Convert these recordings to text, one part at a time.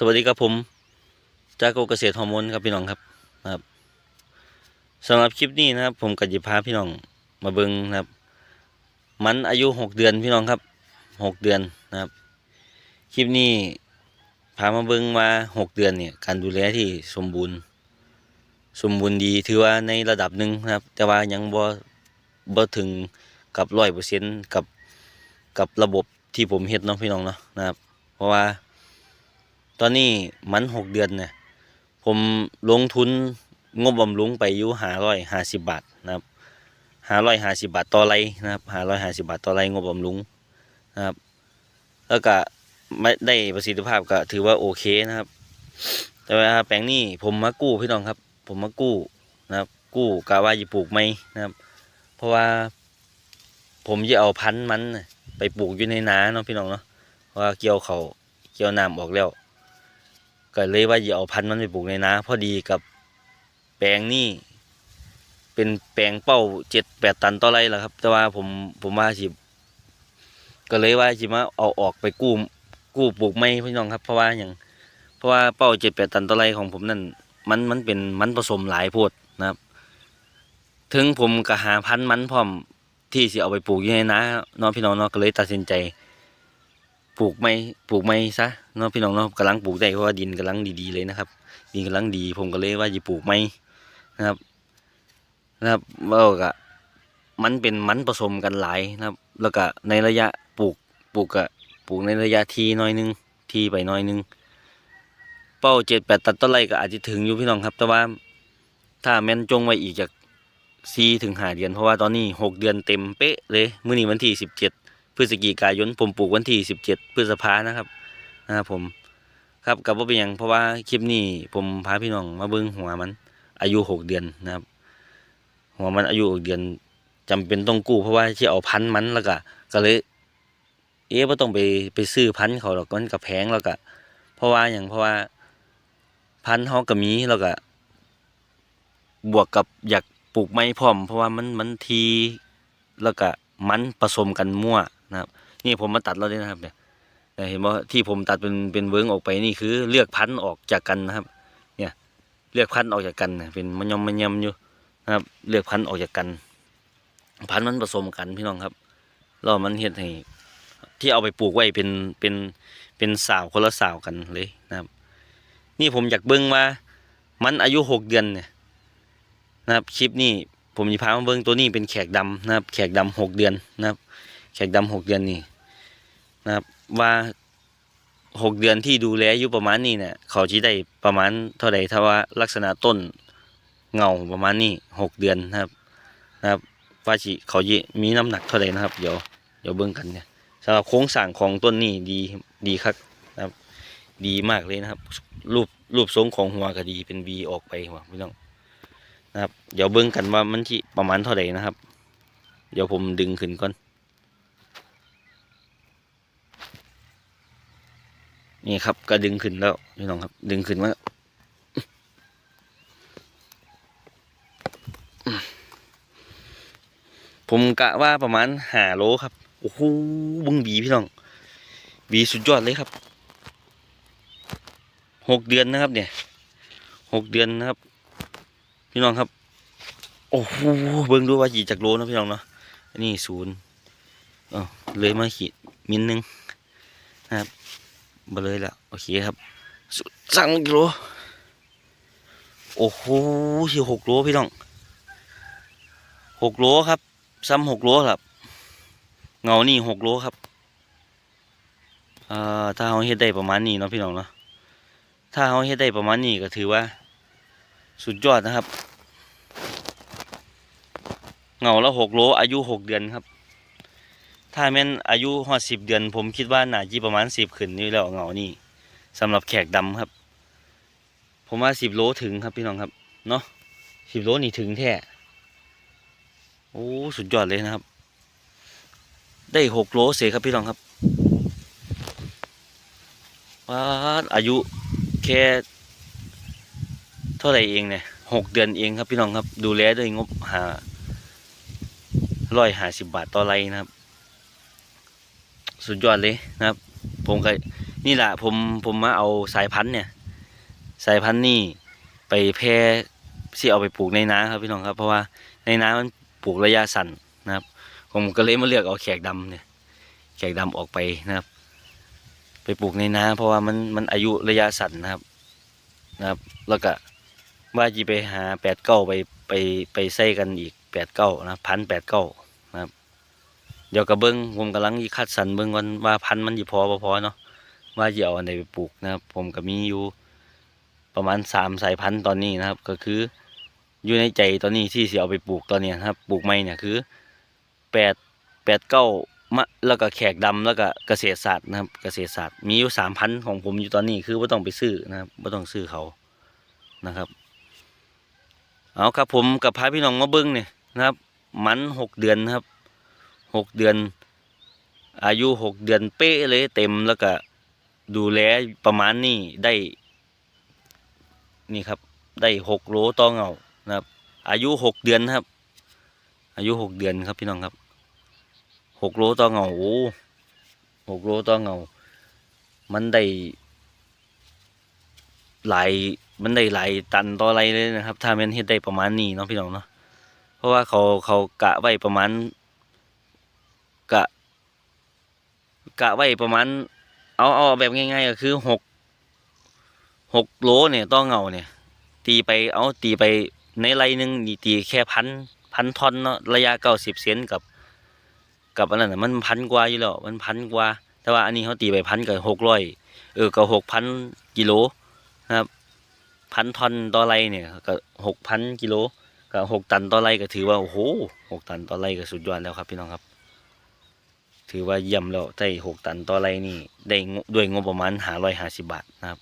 สวัสดีครับผมจากโกเกษตรฮอร์โมนครับพี่น้องครับนะครับสำหรับคลิปนี้นะครับ ผมกับจิพาพี่น้องมาเบิงนะครับ มันอายุหกเดือนพี่น้องครับหกเดือนนะครับ คลิปนี้พามาเบิงมาหกเดือนเนี่ยการดูแลที่สมบูรณ์ สมบูรณ์ดีถือว่าในระดับหนึ่งนะครับ แต่ว่ายังบ่บ่ถึงกับร้อยเปอร์เซ็นต์กับกับระบบที่ผมเฮ็ดเนาะพี่น้องเนาะนะครับ เพราะว่า ตอนนี้มันหกเดือนเนี่ยผมลงทุนงบบำรุงไปอยู่หาร้อยห้าสิบบาทนะครับหาร้อยห้าสิบบาทต่อไรนะครับหาร้อยห้าสิบบาทต่อไรงบบำรุงนะครับ แล้วก็ไม่ได้ประสิทธิภาพก็ถือว่าโอเคนะครับ แต่ว่าแปลงนี้ผมมากู้พี่น้องครับ ผมมากู้นะครับ กู้กาว่าจะปลูกไหมนะครับ เพราะว่า ผมจะเอาพันธุ์มันไปปลูกอยู่ในนาเนาะพี่น้องเนาะว่าเกี่ยวเขาเกี่ยวน้ำออกแล้ว ก็เลยว่าจะเอาพันธุ์มันไปปลูกในนาพอดีกับแปลงนี่เป็นแปลงเป้าเจ็ดแปดตันต่อไรแล้วครับ แต่ว่าผมผมว่าสิก็เลยว่าสิมาเอาออกไปกู้กู้ปลูกไม่พี่น้องครับ เพราะว่าอย่างเพราะว่าเป้าเจ็ดแปดตันต่อไรของผมนั่นมันมันเป็นมันผสมหลายโพดนะครับ ถึงผมก็หาพันธุ์มันพร้อมที่สิเอาไปปลูกอยู่ในนาเน้องพี่น้องเนาะก็เลยตัดสินใจ ปลูกไม่ปลูกไม่ซะเนาะพี่น้องเนาะกำลังปลูกได้เพราะว่าดินกำลังดีๆเลยนะครับ ดินกำลังดีผมก็เลยว่าจะปลูกไม่นะครับนะครับแล้วก็มันเป็นมันผสมกันหลายนะครับ แล้วก็ในระยะปลูกปลูกก็ปลูกในระยะทีน้อยนึงทีไปน้อยนึงเป้าเจ็ดแปดตัดต้นไรก็อาจจะถึงอยู่พี่น้องครับ แต่ว่าถ้าแม่นจงไว้อีกจากสี่ถึงห้าเดือน เพราะว่าตอนนี้หกเดือนเต็มเป๊ะเลยมื้อนี้วันที่สิบเจ็ด พฤศจิกายนผมปลูกวันที่สิบเจ็ดพฤษภานะครับนะครับผมครับกับว่าเป็นหยังเพราะว่าคลิปนี้ผมพาพี่น้องมาเบิ้งหัวมัน อายุหกเดือนนะครับ หัวมันอายุหกเดือนจำเป็นต้องกู้เพราะว่าที่เอาพันธุ์มันแล้วก็ก็เลย เอ๊ะว่าต้องไปไปซื้อพันธุ์เขาหรอกมันกับแพงแล้วก็เพราะว่าอย่างเพราะว่า พันธุ์เขาก็มีแล้วก็บวกกับอยากปลูกไม้พร้อม เพราะว่ามันมันทีแล้วก็มันผสมกันมั่ว นะครับนี่ผมมาตัดแล้วด้วยนะครับเนี่ยเห็นว่าที่ผมตัดเป็นเป็นเวิ้งออกไปนี่คือ เลือกพันธุ์ออกจากกันนะครับ เนี่ย เลือกพันธุ์ออกจากกันเป็นมันยมมันยำอยู่นะครับ เลือกพันธุ์ออกจากกัน พันธุ์มันผสมกันพี่น้องครับแล้วมันเห็ดให้ที่เอาไปปลูกไว้เป็นเป็นเป็นสาวคนละสาวกันเลยนะครับ นี่ผมอยากเบิ้งว่า มันอายุหกเดือนเนี่ยนะครับคลิปนี้ผมจะพามาเบิ้งตัวนี้เป็นแขกดำนะครับ แขกดำหกเดือนนะครับ แขกดำหกเดือนนี่นะครับ ว่าหกเดือนที่ดูแลอยู่ประมาณนี้เนี่ยเขาจะได้ประมาณเท่าไหร่ถ้าว่าลักษณะต้นเงาประมาณนี้หกเดือนนะครับนะครับว่าจิเขาจะมีน้ำหนักเท่าไหร่นะครับ เดี๋ยวเดี๋ยวเบิ่งกันเนี่ยสำหรับโครงสร้างของต้นนี้ดีดีครับนะครับ ดีมากเลยนะครับ รูปรูปทรงของหัวก็ดีเป็นวีออกไปหัวพี่น้องนะครับ เดี๋ยวเบิ่งกันว่ามันที่ประมาณเท่าไหร่นะครับ เดี๋ยวผมดึงขึ้นก่อน นี่ครับก็ดึงขึ้นแล้วพี่น้องครับ ดึงขึ้นมาผมกะว่าประมาณหาโลครับ โอ้โหบึงบีพี่น้อง บีสุดยอดเลยครับหกเดือนนะครับ เนี่ยหกเดือนนะครับ พี่น้องครับ โอ้โหเบิ่งดูว่ากี่จากโลนะพี่น้องเนาะอันนี้ศูนย์อ๋อเลยมาขีดมินหนึ่งนะครับ เบลเลยแล้วโอเคครับสุสั่งกิโลโอ้โหสิหกโลพี่น้องหกโลครับ ซ้ำหกโลครับเงานี่หกโลครับอ่อถ้าเขาเฮ็ดได้ประมาณนี้เนาะพี่น้องเนาะถ้าเขาเฮ็ดได้ประมาณนี้ก็ถือว่า สุดยอดนะครับ เงาละหกโลอายุหกเดือนครับ ถ้าแม่นอายุหอดสิบเดือน ผมคิดว่าน่าจีประมาณสิบขึ้นนี่แล้วเงานี่สำหรับแขกดำครับ ผมว่าสิบโลถึงครับพี่น้องครับ เนาะสิบโลนี่ถึงแท้โอ้สุดยอดเลยนะครับ ได้หกโลเสียครับพี่น้องครับว้าอายุแค่เท่าไหร่เองเนี่ยหกเดือนเองครับพี่น้องครับ ดูแลด้วยงบหาร้อยหาสิบบาทต่อไรนะครับ สุดยอดเลยนะครับ ผมก็นนี่แหละผมผมมาเอาสายพันธุ์เนี่ย สายพันธุ์นี่ไปแพร่ที่เอาไปปลูกในนาครับพี่น้องครับ เพราะว่าในน้ามันปลูกระยะสั้นนะครับ ผมก็เลยมาเลือกเอาแขกดำเนี่ย แขกดำออกไปนะครับ ไปปลูกในนาเพราะว่ามันมันอายุระยะสั้นนะครับนะครับ แล้วก็ว่าจีไปหาแปดเก้าไปไปไปใส่กันอีกแปดเก้านะพันแปดเก้านะครับ เดี๋ยวกระเบิ้งผมกำลังยีคัดสรรเบิ้งวันว่าพันธุ์มันยีพอบ่พอเนาะว่าจะเอาอันไหนไปปลูกนะครับ ผมก็มีอยู่ประมาณสามสายพันธุ์ตอนนี้นะครับ ก็คืออยู่ในใจตอนนี้ที่สิเอาไปปลูกตอนนี้นะครับปลูกใหม่เนี่ยคือแปดแปดเก้ามะแล้วก็แขกดำแล้วก็เกษตรศาสตร์นะครับ เกษตรศาสตร์มีอยู่สามพันของผมอยู่ตอนนี้คือไม่ต้องไปซื้อนะครับไม่ต้องซื้อเขานะครับเอาครับผมกับพาพี่น้องมาเบิ้งเนี่ยนะครับ มันหกเดือนนะครับ หกเดือน อายุหกเดือนเป๊ะเลยเต็มแล้วก็ดูแลประมาณนี้ได้ นี่ครับได้หกโลต่อเงานะครับ อายุหกเดือนครับ อายุหกเดือนครับพี่น้องครับหกโลต่อเงาโอ้หกโลต่อเงา มันได้หลายมันได้หลายตันต่ออะไรเลยนะครับ ถ้ามันเฮ็ดได้ประมาณนี้เนาะพี่น้องเนาะเพราะว่าเขาเขากะไว้ประมาณ กะ กะไว้ประมาณ เอาเอาแบบง่ายๆก็คือหกหกโลเนี่ยต่อเงาเนี่ย ตีไปเอาตีไปในไรหนึ่งนี่ตีแค่พันพันทอนเนาะระยะเก้าสิบเซนกับ กับอันนั้นน่ะมันพันกว่าอยู่แล้วมันพันกว่า แต่ว่าอันนี้เขาตีไปพันกับหกร้อยเออก็หกพันกิโลนะครับพันทอนต่อไรเนี่ยก็หกพันกิโลก็หกตันต่อไรก็ถือว่าโอ้โหหกตันต่อไรก็สุดยอดแล้วครับพี่น้องครับ ถือว่าเยี่ยมแล้วได้หกตันต่อไรนี่ ได้ด้วยงบประมาณหาร้อยห้าสิบบาทนะครับ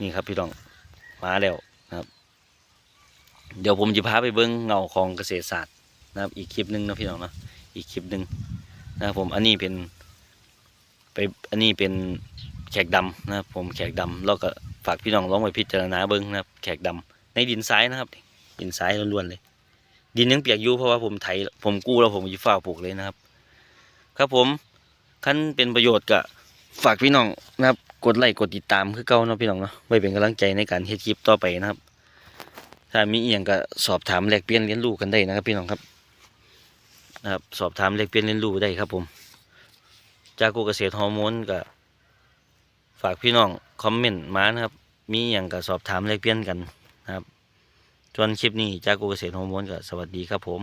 นี่ครับพี่น้องมาแล้วนะครับ เดี๋ยวผมจะพาไปเบิ้งเงาของเกษตรศาสตร์นะครับ อีกคลิปหนึ่งนะพี่น้องนะอีกคลิปหนึ่งนะครับผมอันนี้เป็นไปอันนี้เป็นแขกดำนะครับผมแขกดำแล้วก็ฝากพี่น้องลองไปพิจารณาเบิ้งนะครับ แขกดำในดินทรายนะครับดินทรายล้วนๆเลย ดินยังเปียกอยู่เพราะว่าผมไถผมกู้แล้วผมจะฝ้าปลูกเลยนะครับ ครับผมขั้นเป็นประโยชน์กับฝากพี่น้องนะครับ กดไลค์กดติดตามคือเก่าเนาะพี่น้องเนาะไว้เป็นกำลังใจในการเฮ็ดคลิปต่อไปนะครับ ถ้ามีอีหยังก็สอบถามแลกเปลี่ยนเรียนรู้กันได้นะครับ พี่น้องครับนะครับสอบถามแลกเปลี่ยนเรียนรู้ได้ครับผม จากกูเกษตรฮอร์โมนก็ฝากพี่น้องคอมเมนต์มานะครับ มีอย่างก็สอบถามแลกเปลี่ยนกันนะครับส่วนคลิปนี้จากกูเกษตรฮอร์โมนก็สวัสดีครับผม